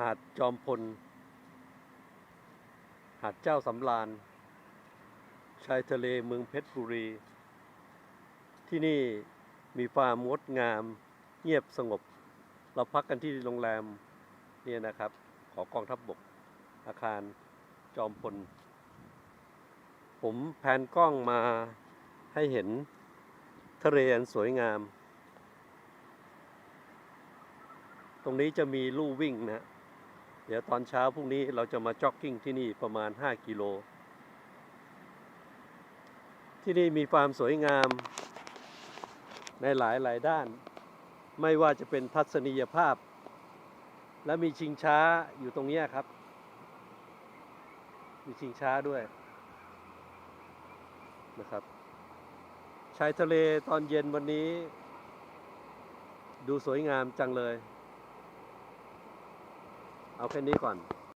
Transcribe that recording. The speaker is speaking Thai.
หาดจอมพล หาดเจ้าสำราญ ชายทะเลเมืองเพชรบุรี ที่นี่มีความงดงาม เงียบสงบ เราพักกันที่โรงแรมเนี่ยนะครับ ขอกองทัพบบก อาคารจอมพล ผมแพนกล้องมาให้เห็นทะเลอันสวยงาม ตรงนี้จะมีลู่วิ่งนะ เดี๋ยวตอนเช้าพรุ่งนี้เราจะมาจ็อกกิ้งที่นี่ประมาณ 5 กิโล ที่นี่มีความสวยงามในหลายหลายด้าน ไม่ว่าจะเป็นทัศนียภาพ และมีชิงช้าอยู่ตรงเนี้ยครับ มีชิงช้าด้วยนะครับชายทะเลตอนเย็นวันนี้ ดูสวยงามจังเลย เอาแค่นี้ก่อน